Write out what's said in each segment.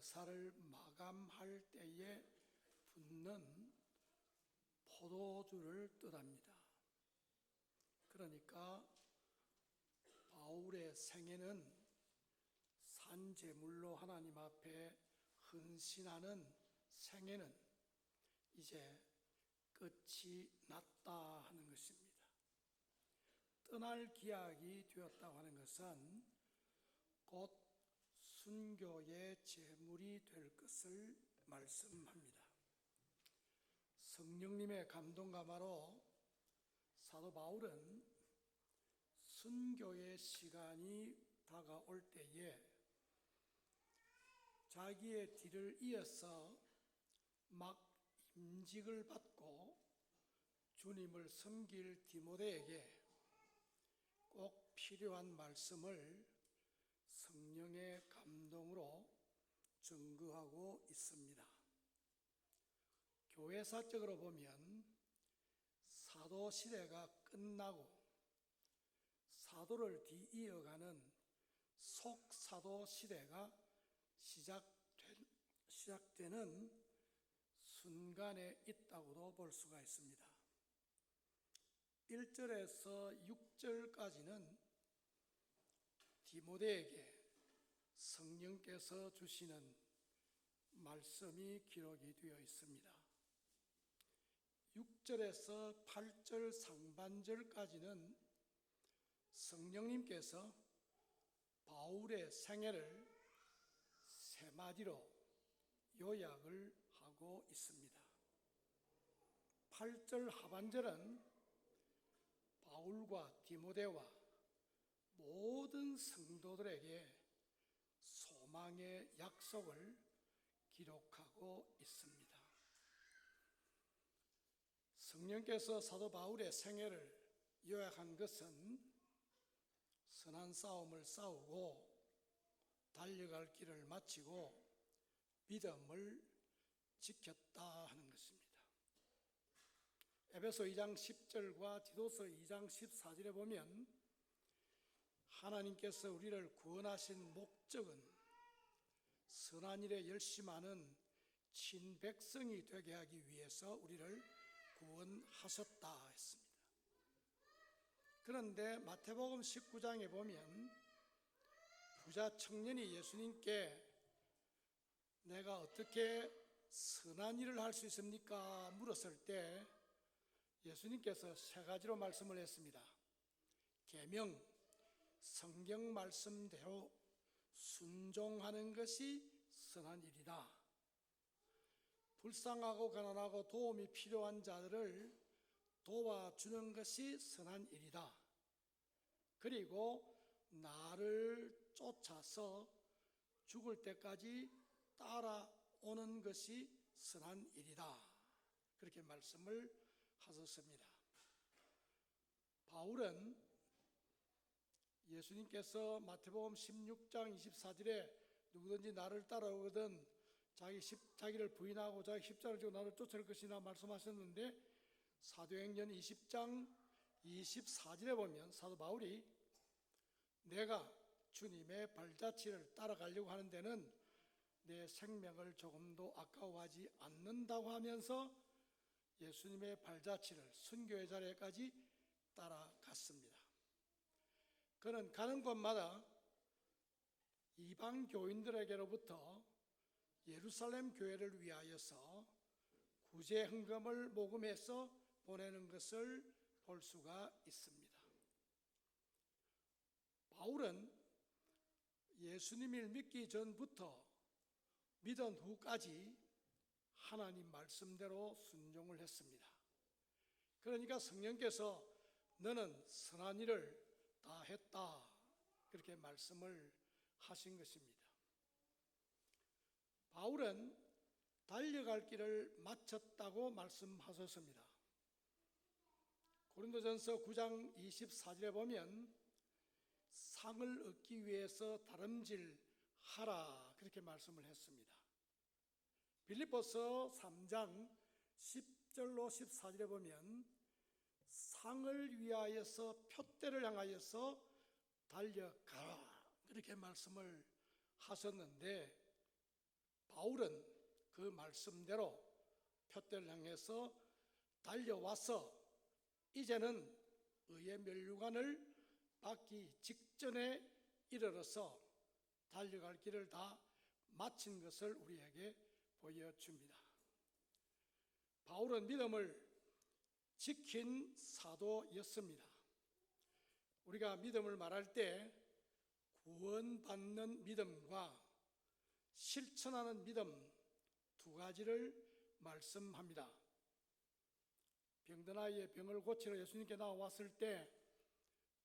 제사를 마감할 때에 붓는 포도주를 뜻합니다. 그러니까 바울의 생애는 산제물로 하나님 앞에 헌신하는 생애는 이제 끝이 났다 하는 것입니다. 떠날 기약이 되었다고 하는 것은 곧 순교의 제물이 될 것을 말씀합니다. 성령님의 감동 가마로 사도 바울은 순교의 시간이 다가올 때에 자기의 뒤를 이어서 막 임직을 받고 주님을 섬길 디모데에게 꼭 필요한 말씀을 성령의 감 동으로 증거하고 있습니다. 교회사적으로 보면 사도 시대가 끝나고 사도를 뒤이어가는 속사도 시대가 시작된, 시작되는 순간에 있다고도 볼 수가 있습니다. 1절에서 6절까지는 디모데에게 성령께서 주시는 말씀이 기록이 되어 있습니다. 6절에서 8절 상반절까지는 성령님께서 바울의 생애를 세 마디로 요약을 하고 있습니다. 8절 하반절은 바울과 디모데와 모든 성도들에게 소망의 약속을 기록하고 있습니다. 성령께서 사도 바울의 생애를 요약한 것은 선한 싸움을 싸우고 달려갈 길을 마치고 믿음을 지켰다 하는 것입니다. 에베소 2장 10절과 디도서 2장 14절에 보면 하나님께서 우리를 구원하신 목적은 선한 일에 열심하는 친백성이 되게 하기 위해서 우리를 구원하셨다 했습니다. 그런데 마태복음 19장에 보면 부자 청년이 예수님께 내가 어떻게 선한 일을 할 수 있습니까? 물었을 때 예수님께서 세 가지로 말씀을 했습니다. 계명, 성경 말씀대로 순종하는 것이 선한 일이다. 불쌍하고 가난하고 도움이 필요한 자들을 도와주는 것이 선한 일이다. 그리고 나를 쫓아서 죽을 때까지 따라오는 것이 선한 일이다. 그렇게 말씀을 하셨습니다. 바울은 예수님께서 마태복음 16장 24절에 누구든지 나를 따라오거든 자기 십, 자기를 부인하고 자기 십자를 지고 나를 쫓아올 것이나 말씀하셨는데 사도행전 20장 24절에 보면 사도 바울이 내가 주님의 발자취를 따라가려고 하는 데는 내 생명을 조금도 아까워하지 않는다고 하면서 예수님의 발자취를 순교의 자리까지 따라갔습니다. 그는 가는 곳마다 이방 교인들에게로부터 예루살렘 교회를 위하여서 구제 헌금을 모금해서 보내는 것을 볼 수가 있습니다. 바울은 예수님을 믿기 전부터 믿은 후까지 하나님 말씀대로 순종을 했습니다. 그러니까 성령께서 너는 선한 일을 다 했다. 그렇게 말씀을 하신 것입니다. 바울은 달려갈 길을 마쳤다고 말씀하셨습니다. 고린도전서 9장 24절에 보면 상을 얻기 위해서 다름질하라 그렇게 말씀을 했습니다. 빌립보서 3장 10절로 14절에 보면 상을 위하여서 표대를 향하여서 달려가라 그렇게 말씀을 하셨는데 바울은 그 말씀대로 표대를 향해서 달려와서 이제는 의의 멸류관을 받기 직전에 이르러서 달려갈 길을 다 마친 것을 우리에게 보여줍니다. 바울은 믿음을 지킨 사도였습니다. 우리가 믿음을 말할 때 구원받는 믿음과 실천하는 믿음 두 가지를 말씀합니다. 병든 아이의 병을 고치러 예수님께 나왔을 때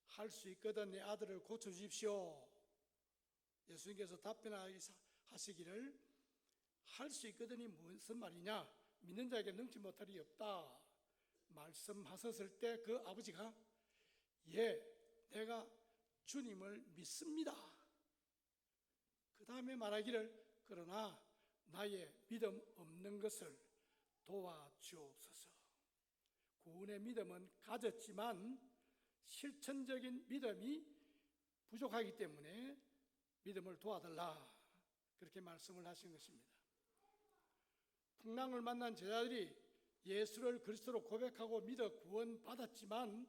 할 수 있거든 내 아들을 고쳐 주십시오. 예수님께서 답변하시기를 할 수 있거든이 무슨 말이냐? 믿는 자에게 능치 못할 이 없다. 말씀하셨을 때 그 아버지가 예, 내가 주님을 믿습니다. 그 다음에 말하기를 그러나 나의 믿음 없는 것을 도와주옵소서. 구원의 믿음은 가졌지만 실천적인 믿음이 부족하기 때문에 믿음을 도와달라. 그렇게 말씀을 하신 것입니다. 풍랑을 만난 제자들이 예수를 그리스도로 고백하고 믿어 구원받았지만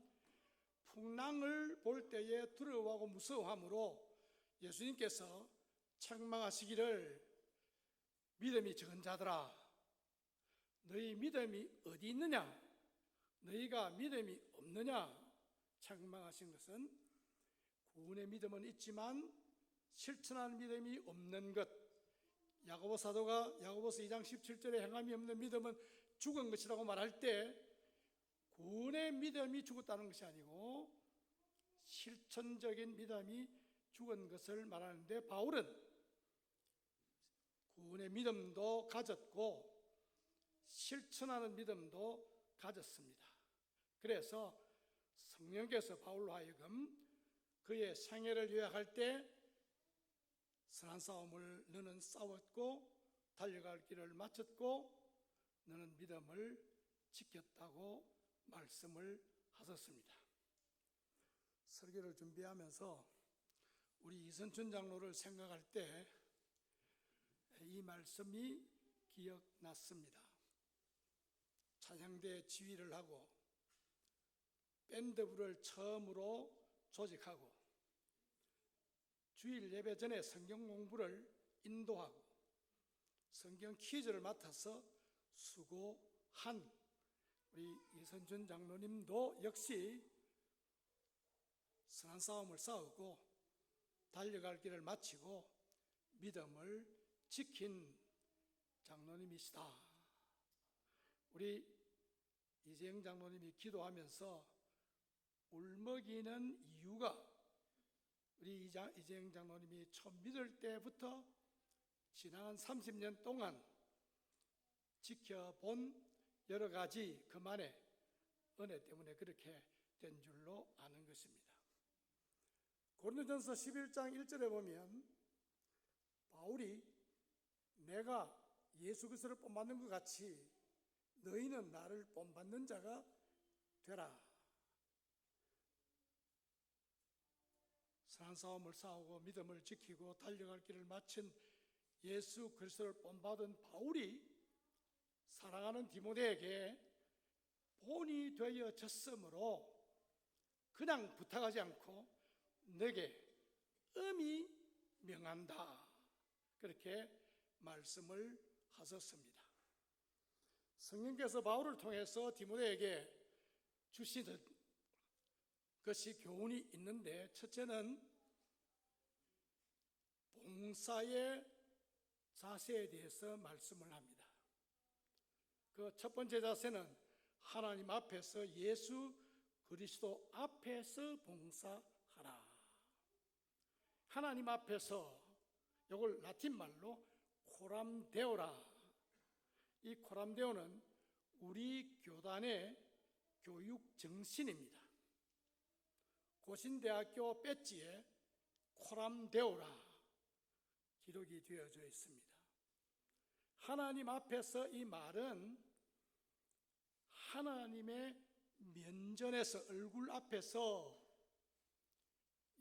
풍랑을 볼 때에 두려워하고 무서워함으로 예수님께서 책망하시기를 믿음이 적은 자들아 너희 믿음이 어디 있느냐? 너희가 믿음이 없느냐? 책망하신 것은 구원의 믿음은 있지만 실천하는 믿음이 없는 것. 야고보 사도가 야고보서 2장 17절에 행함이 없는 믿음은 죽은 것이라고 말할 때 구원의 믿음이 죽었다는 것이 아니고 실천적인 믿음이 죽은 것을 말하는데 바울은 구원의 믿음도 가졌고 실천하는 믿음도 가졌습니다. 그래서 성령께서 바울로 하여금 그의 생애를 요약할 때 선한 싸움을 너는 싸웠고 달려갈 길을 마쳤고 너는 믿음을 지켰다고 말씀을 하셨습니다. 설교를 준비하면서 우리 이선춘 장로를 생각할 때 이 말씀이 기억났습니다. 찬양대 지휘를 하고 밴드부를 처음으로 조직하고 주일 예배 전에 성경 공부를 인도하고 성경 퀴즈를 맡아서 수고한 우리 이선준 장로님도 역시 선한 싸움을 싸우고 달려갈 길을 마치고 믿음을 지킨 장로님이시다. 우리 이재영 장로님이 기도하면서 울먹이는 이유가 우리 이재영 장로님이 처음 믿을 때부터 지난 30년 동안 지켜본 여러 가지 그만의 은혜 때문에 그렇게 된 줄로 아는 것입니다. 고린도전서 11장 1절에 보면 바울이 내가 예수 그리스도를 본받는 것 같이 너희는 나를 본받는 자가 되라. 선한 싸움을 싸우고 믿음을 지키고 달려갈 길을 마친 예수 그리스도를 본받은 바울이 사랑하는 디모데에게 본이 되어졌으므로 그냥 부탁하지 않고 내게 음이 명한다. 그렇게 말씀을 하셨습니다. 성령께서 바울을 통해서 디모데에게 주시는 것이 교훈이 있는데 첫째는 봉사의 자세에 대해서 말씀을 합니다. 그 첫 번째 자세는 하나님 앞에서 예수 그리스도 앞에서 봉사하라. 하나님 앞에서 이걸 라틴 말로 코람데오라. 이 코람데오는 우리 교단의 교육 정신입니다. 고신대학교 배지에 코람데오라 기록이 되어져 있습니다. 하나님 앞에서 이 말은 하나님의 면전에서 얼굴 앞에서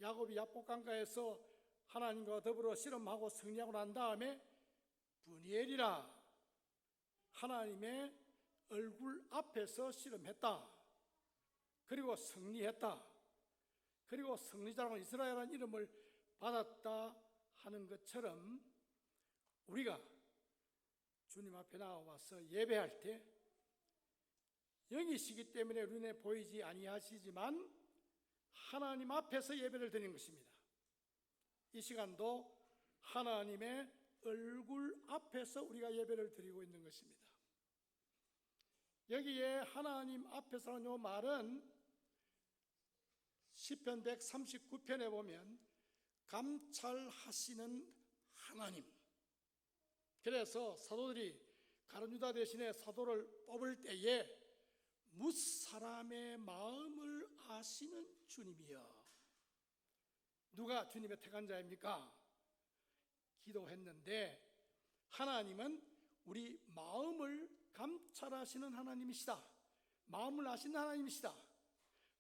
야곱이 야복강가에서 하나님과 더불어 씨름하고 승리하고 난 다음에 분이엘이라 하나님의 얼굴 앞에서 씨름했다. 그리고 승리했다. 그리고 승리자라는 이스라엘이라는 이름을 받았다 하는 것처럼 우리가 주님 앞에 나와서 예배할 때 영이시기 때문에 눈에 보이지 아니하시지만 하나님 앞에서 예배를 드리는 것입니다. 이 시간도 하나님의 얼굴 앞에서 우리가 예배를 드리고 있는 것입니다. 여기에 하나님 앞에서라는 요 말은 시편 139편에 보면 감찰하시는 하나님. 그래서 사도들이 가룟 유다 대신에 사도를 뽑을 때에 무 사람의 마음을 아시는 주님이여. 누가 주님의 택한 자입니까? 기도했는데 하나님은 우리 마음을 감찰하시는 하나님이시다. 마음을 아시는 하나님이시다.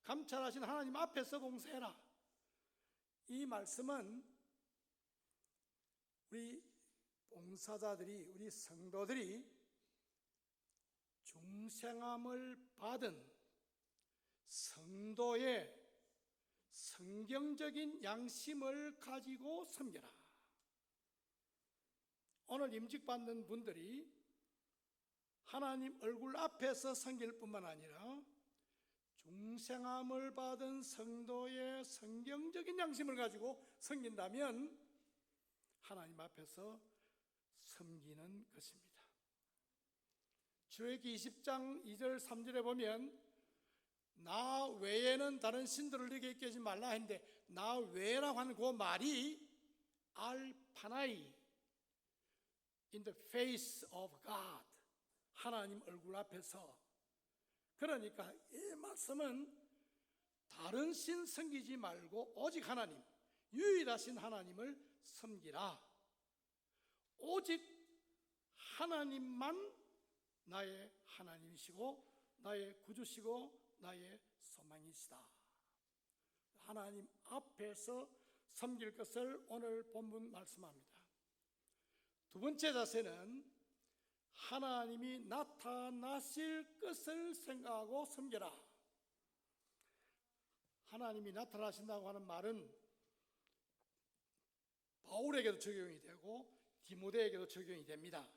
감찰하시는 하나님 앞에서 봉사해라. 이 말씀은 우리 봉사자들이 우리 성도들이 중생함을 받은 성도의 성경적인 양심을 가지고 섬겨라. 오늘 임직받는 분들이 하나님 얼굴 앞에서 섬길 뿐만 아니라 중생함을 받은 성도의 성경적인 양심을 가지고 섬긴다면 하나님 앞에서 섬기는 것입니다. 주애기 20장 2절 3절에 보면 나 외에는 다른 신들을 있게 하지 말라 했는데 나 외라고 하는 그 말이 알파나이 in the face of God 하나님 얼굴 앞에서. 그러니까 이 말씀은 다른 신 섬기지 말고 오직 하나님 유일하신 하나님을 섬기라. 오직 하나님만 나의 하나님이시고 나의 구주시고 나의 소망이시다. 하나님 앞에서 섬길 것을 오늘 본문 말씀합니다. 두 번째 자세는 하나님이 나타나실 것을 생각하고 섬겨라. 하나님이 나타나신다고 하는 말은 바울에게도 적용이 되고 디모데에게도 적용이 됩니다.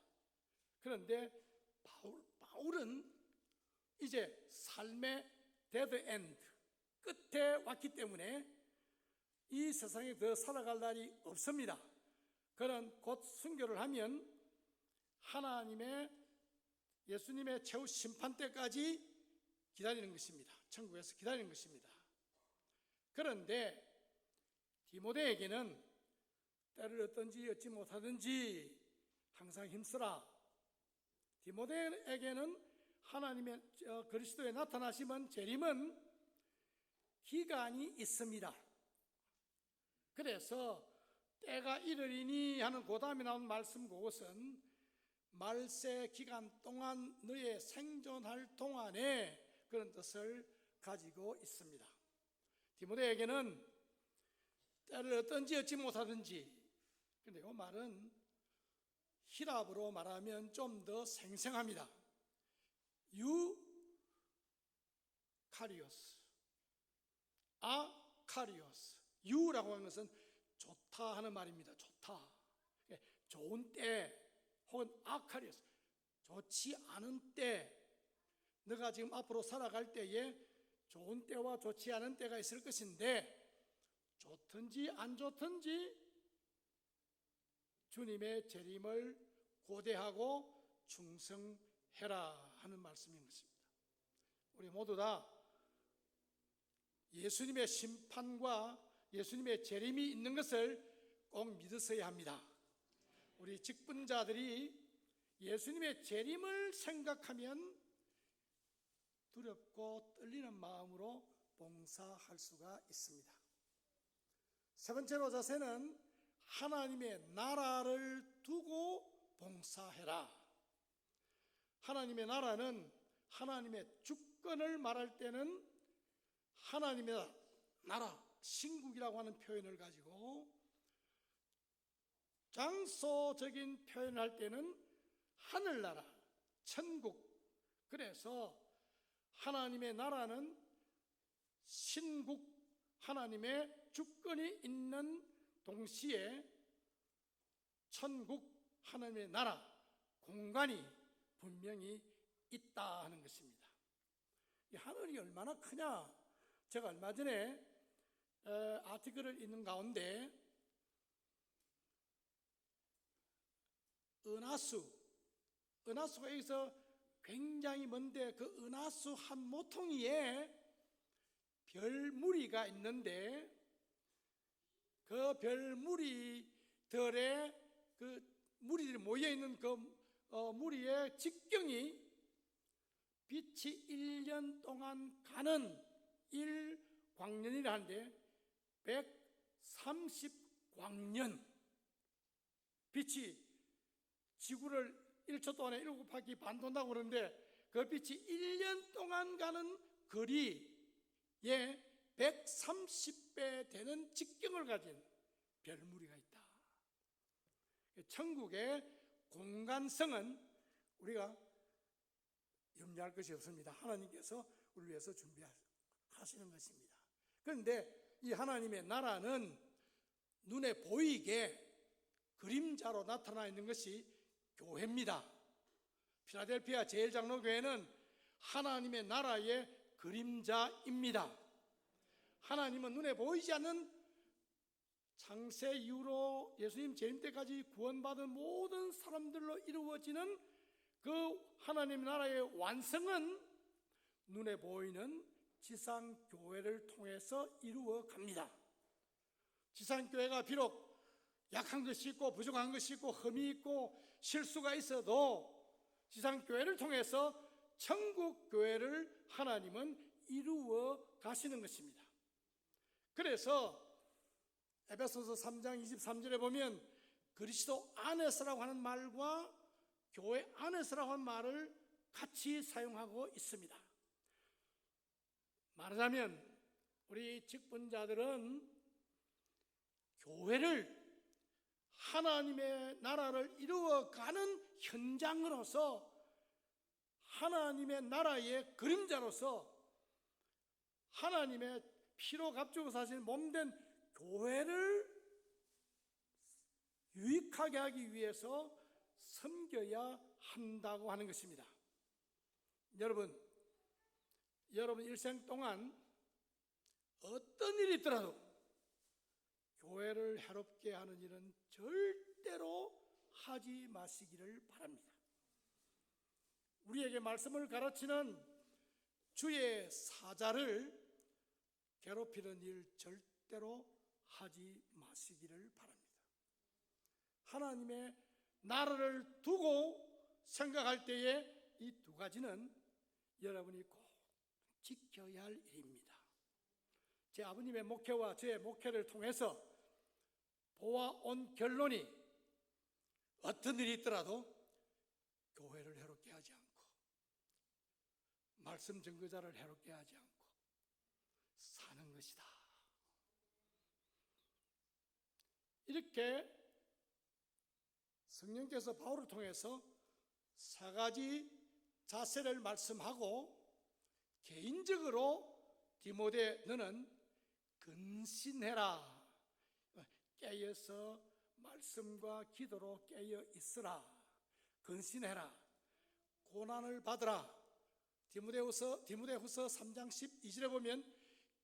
그런데 바울, 바울은 이제 삶의 데드 엔드 끝에 왔기 때문에 이 세상에 더 살아갈 날이 없습니다. 그는 곧 순교를 하면 하나님의 예수님의 최후 심판 때까지 기다리는 것입니다. 천국에서 기다리는 것입니다. 그런데 디모데에게는 때를 어떤지 얻지 못하든지 항상 힘쓰라. 디모데에게는 하나님의 그리스도의 나타나심은 재림은 기간이 있습니다. 그래서 때가 이르리니 하는 그 다음에 나온 말씀 그것은 말세 기간 동안 너의 생존할 동안에 그런 뜻을 가지고 있습니다. 디모데에게는 때를 어떤지 얻지 못하든지 근데 이 말은 히랍으로 말하면 좀 더 생생합니다. 유 카리오스 아 카리오스 유라고 하는 것은 좋다 하는 말입니다. 좋다. 예, 좋은 때 혹은 아카리오스 좋지 않은 때 너가 지금 앞으로 살아갈 때에 좋은 때와 좋지 않은 때가 있을 것인데 좋든지 안 좋든지 주님의 재림을 고대하고 충성해라 하는 말씀인 것입니다. 우리 모두 다 예수님의 심판과 예수님의 재림이 있는 것을 꼭 믿으셔야 합니다. 우리 직분자들이 예수님의 재림을 생각하면 두렵고 떨리는 마음으로 봉사할 수가 있습니다. 세 번째로 자세는 하나님의 나라를 두고 봉사해라. 하나님의 나라는 하나님의 주권을 말할 때는 하나님의 나라, 신국이라고 하는 표현을 가지고 장소적인 표현할 때는 하늘나라, 천국. 그래서 하나님의 나라는 신국 하나님의 주권이 있는 동시에 천국 하나님의 나라 공간이 분명히 있다 하는 것입니다. 이 하늘이 얼마나 크냐? 제가 얼마 전에 어, 아티클을 읽는 가운데 은하수, 은하수가 여기서 굉장히 먼데 그 은하수 한 모퉁이에 별 무리가 있는데 그 별무리들의 그 무리들이 모여 있는 그 어, 무리의 직경이 빛이 1년 동안 가는 1광년이라는데 130광년. 빛이 지구를 1초 동안에 7바퀴 반 돈다고 그러는데 그 빛이 1년 동안 가는 거리에 130배 되는 직경을 가진 별무리가 있다. 천국의 공간성은 우리가 염려할 것이 없습니다. 하나님께서 우리 위해서 준비하시는 것입니다. 그런데 이 하나님의 나라는 눈에 보이게 그림자로 나타나 있는 것이 교회입니다. 필라델피아 제일장로교회는 하나님의 나라의 그림자입니다. 하나님은 눈에 보이지 않는 창세 이후로 예수님 재림 때까지 구원받은 모든 사람들로 이루어지는 그 하나님 나라의 완성은 눈에 보이는 지상 교회를 통해서 이루어 갑니다. 지상 교회가 비록 약한 것이 있고 부족한 것이 있고 흠이 있고 실수가 있어도 지상 교회를 통해서 천국 교회를 하나님은 이루어 가시는 것입니다. 그래서 에베소서 3장 23절에 보면 그리스도 안에서라고 하는 말과 교회 안에서라고 하는 말을 같이 사용하고 있습니다. 말하자면 우리 직분자들은 교회를 하나님의 나라를 이루어가는 현장으로서 하나님의 나라의 그림자로서 하나님의 피로 값주고 사신 몸된 교회를 유익하게 하기 위해서 섬겨야 한다고 하는 것입니다. 여러분, 여러분 일생 동안 어떤 일이 있더라도 교회를 해롭게 하는 일은 절대로 하지 마시기를 바랍니다. 우리에게 말씀을 가르치는 주의 사자를 괴롭히는 일 절대로 하지 마시기를 바랍니다. 하나님의 나라를 두고 생각할 때에 이 두 가지는 여러분이 꼭 지켜야 할 일입니다. 제 아버님의 목회와 제 목회를 통해서 보아온 결론이 어떤 일이 있더라도 교회를 해롭게 하지 않고 말씀 증거자를 해롭게 하지 않고 사는 것이다. 이렇게 성령께서 바울을 통해서 세 가지 자세를 말씀하고 개인적으로 디모데 너는 근신해라. 깨어서 말씀과 기도로 깨어 있으라. 근신해라. 고난을 받으라. 디모데후서 디모데후서 3장 12절에 보면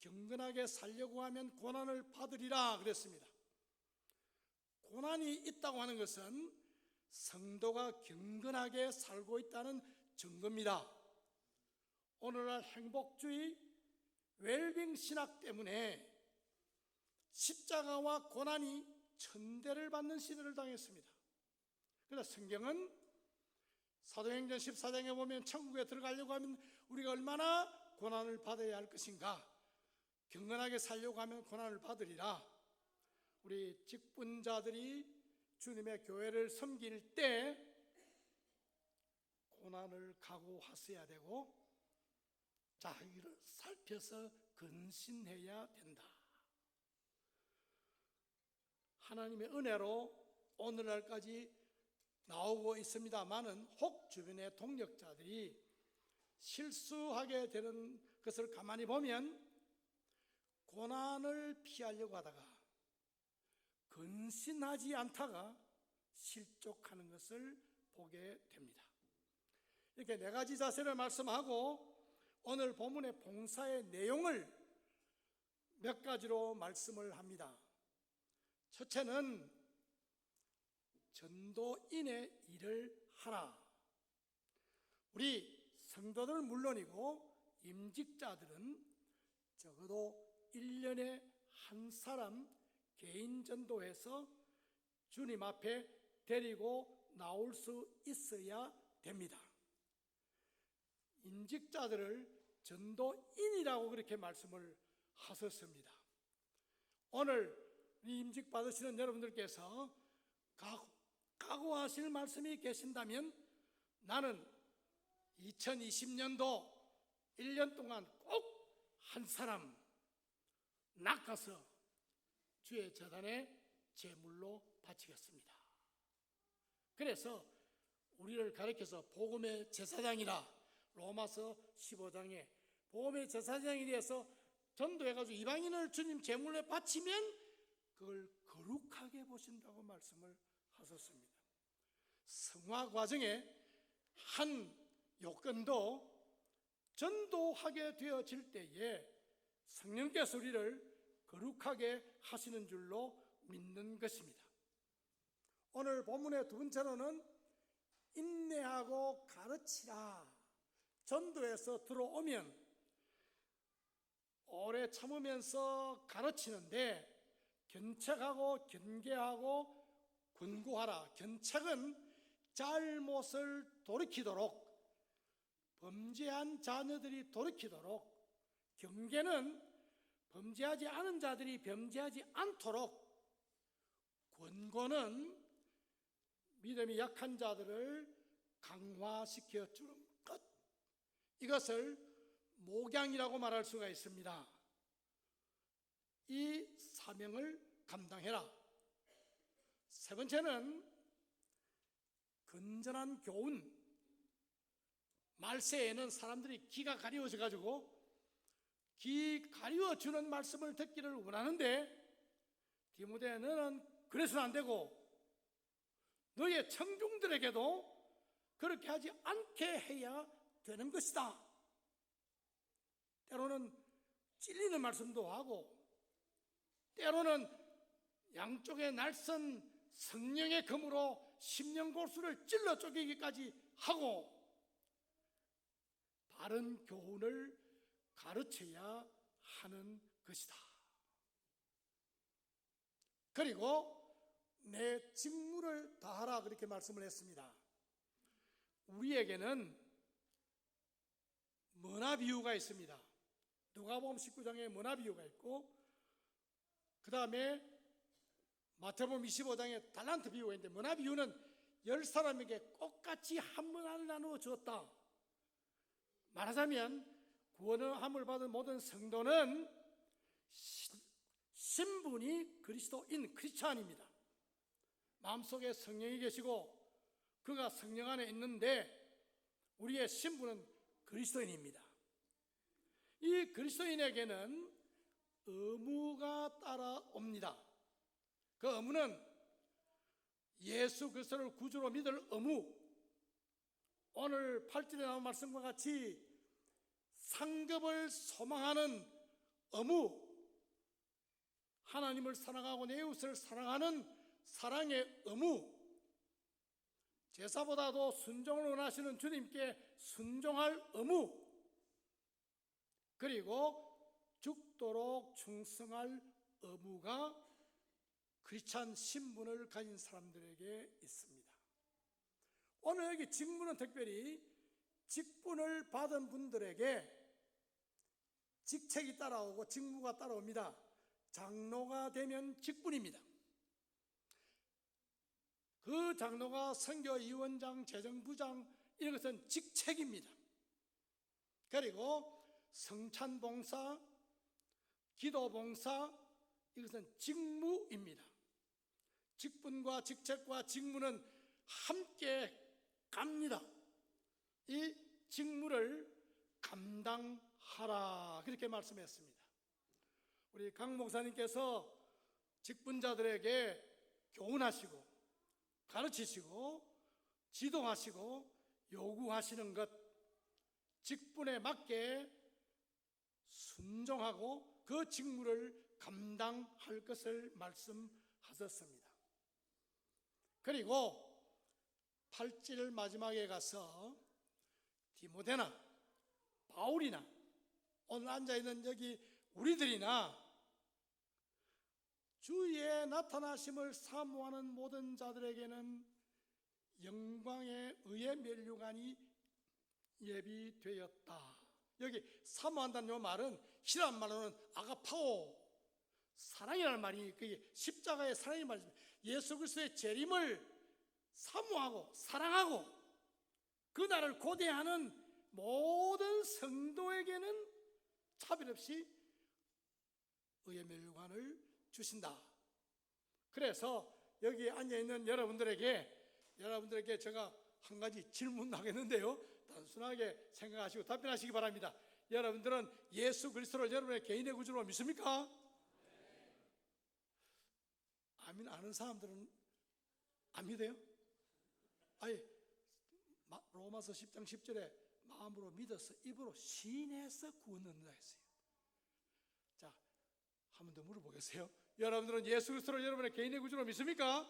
경건하게 살려고 하면 고난을 받으리라 그랬습니다. 고난이 있다고 하는 것은 성도가 경건하게 살고 있다는 증거입니다. 오늘날 행복주의 웰빙 신학 때문에 십자가와 고난이 천대를 받는 시대를 당했습니다. 그래서 성경은 사도행전 14장에 보면 천국에 들어가려고 하면 우리가 얼마나 고난을 받아야 할 것인가? 경건하게 살려고 하면 고난을 받으리라. 우리 직분자들이 주님의 교회를 섬길 때 고난을 각오하셔야 되고 자기를 살펴서 근신해야 된다. 하나님의 은혜로 오늘날까지 나오고 있습니다만은 혹 주변의 동력자들이 실수하게 되는 것을 가만히 보면 고난을 피하려고 하다가 근신하지 않다가 실족하는 것을 보게 됩니다. 이렇게 네 가지 자세를 말씀하고 오늘 본문의 봉사의 내용을 몇 가지로 말씀을 합니다. 첫째는 전도인의 일을 하라. 우리 성도들 물론이고 임직자들은 적어도 1년에 한 사람 개인 전도해서 주님 앞에 데리고 나올 수 있어야 됩니다. 임직자들을 전도인이라고 그렇게 말씀을 하셨습니다. 오늘 이 임직 받으시는 여러분들께서 각- 각오하실 말씀이 계신다면 나는 2020년도 1년 동안 꼭 한 사람 낚아서 주의 재단에 제물로 바치겠습니다. 그래서 우리를 가리켜서 복음의 제사장이라 로마서 15장에 복음의 제사장에 대해서 전도해가지고 이방인을 주님 제물에 바치면 그걸 거룩하게 보신다고 말씀을 하셨습니다. 성화 과정에 한 요건도 전도하게 되어질 때에 성령께서 우리를 거룩하게 하시는 줄로 믿는 것입니다. 오늘 본문의 두 번째로는 인내하고 가르치라. 전도에서 들어오면 오래 참으면서 가르치는데 견책하고 경계하고 군구하라. 견책은 잘못을 돌이키도록 범죄한 자녀들이 돌이키도록 경계는 범죄하지 않은 자들이 범죄하지 않도록 권고는 믿음이 약한 자들을 강화시켜 주는 것. 이것을 목양이라고 말할 수가 있습니다. 이 사명을 감당해라. 세 번째는 건전한 교훈. 말세에는 사람들이 귀가 가리워져 가지고 귀 가리워 주는 말씀을 듣기를 원하는데 디모데 너는 그래서는 안 되고 너의 청중들에게도 그렇게 하지 않게 해야 되는 것이다. 때로는 찔리는 말씀도 하고 때로는 양쪽에 날선 성령의 검으로 심령 골수를 찔러 쪼개기까지 하고 바른 교훈을 가르쳐야 하는 것이다. 그리고 내 직무를 다하라 그렇게 말씀을 했습니다. 우리에게는 문화 비유가 있습니다. 누가복음 19장에 문화 비유가 있고 그 다음에 마태복음 25장에 달란트 비유가 있는데 문화 비유는 열 사람에게 똑같이 한 문화를 나누어 주었다. 말하자면 구 원을 함을 받은 모든 성도는 신- 신분이 그리스도인 크리스찬입니다. 마음속에 성령이 계시고 그가 성령 안에 있는데 우리의 신분은 그리스도인입니다. 이 그리스도인에게는 의무가 따라옵니다. 그 의무는 예수 그리스도를 구주로 믿을 의무. 오늘 8절에 나온 말씀과 같이 상급을 소망하는 의무. 하나님을 사랑하고 내 이웃을 사랑하는 사랑의 의무. 제사보다도 순종을 원하시는 주님께 순종할 의무. 그리고 죽도록 충성할 의무가 크리스찬 신분을 가진 사람들에게 있습니다. 오늘 여기 직분은 특별히 직분을 받은 분들에게 직책이 따라오고 직무가 따라옵니다. 장로가 되면 직분입니다. 그 장로가 선교위원장, 재정부장 이런 것은 직책입니다. 그리고 성찬봉사, 기도봉사 이것은 직무입니다. 직분과 직책과 직무는 함께 갑니다. 이 직무를 감당하라 그렇게 말씀했습니다. 우리 강 목사님께서 직분자들에게 교훈하시고 가르치시고 지도하시고 요구하시는 것 직분에 맞게 순종하고 그 직무를 감당할 것을 말씀하셨습니다. 그리고 팔질 마지막에 가서 디모데나 바울이나 오늘 앉아 있는 여기 우리들이나 주의 나타나심을 사모하는 모든 자들에게는 영광의 의의 면류관이 예비되었다. 여기 사모한다는 요 말은 히란 말로는 아가파오 사랑이라는 말이 그게 십자가의 사랑이 말입니다. 예수 그리스도의 재림을 사모하고 사랑하고 그 날을 고대하는 모든 성도에게는 차별 없이 의의 멸관을 주신다. 그래서 여기 앉아 있는 여러분들에게 여러분들에게 제가 한 가지 질문하겠는데요. 단순하게 생각하시고 답변하시기 바랍니다. 여러분들은 예수 그리스도를 여러분의 개인의 구주로 믿습니까? 아멘 아는 사람들은 안 믿어요? 아니 마- 로마서 10장 10절에 마음으로 믿어서 입으로 신해서 구원받는다 했어요. 자, 한 번 더 물어보겠어요. 여러분들은 예수 그리스도를 여러분의 개인의 구주로 믿습니까?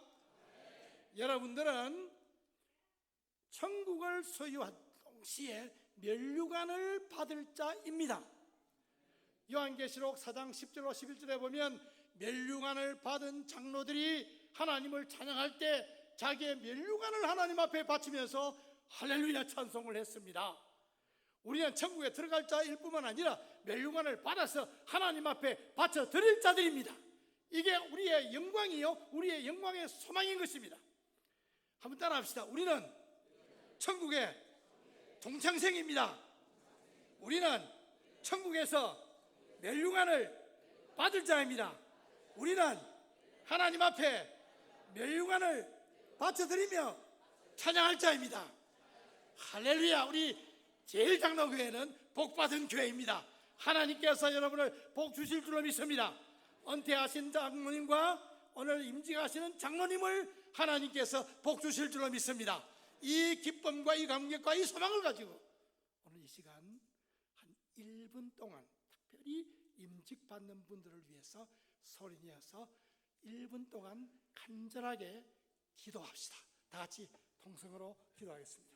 여러분들은 천국을 소유한 동시에 면류관을 받을 자입니다. 요한계시록 4장 10절로 11절에 보면 면류관을 받은 장로들이 하나님을 찬양할 때 자기의 면류관을 하나님 앞에 바치면서 할렐루야 찬송을 했습니다. 우리는 천국에 들어갈 자일 뿐만 아니라 면류관을 받아서 하나님 앞에 바쳐 드릴 자들입니다. 이게 우리의 영광이요, 우리의 영광의 소망인 것입니다. 한번 따라합시다. 우리는 천국의 동창생입니다. 우리는 천국에서 멸류관을 받을 자입니다. 우리는 하나님 앞에 멸류관을 바쳐드리며 찬양할 자입니다. 할렐루야! 우리 제일 장로교회는 복받은 교회입니다. 하나님께서 여러분을 복 주실 줄로 믿습니다. 은퇴하신 장로님과 오늘 임직하시는 장로님을 하나님께서 복 주실 줄로 믿습니다. 이 기쁨과 이 감격과 이 소망을 가지고 오늘 이 시간 한 1분 동안 특별히 임직받는 분들을 위해서 소리내어서 1분 동안 간절하게 기도합시다. 다 같이 통성으로 기도하겠습니다.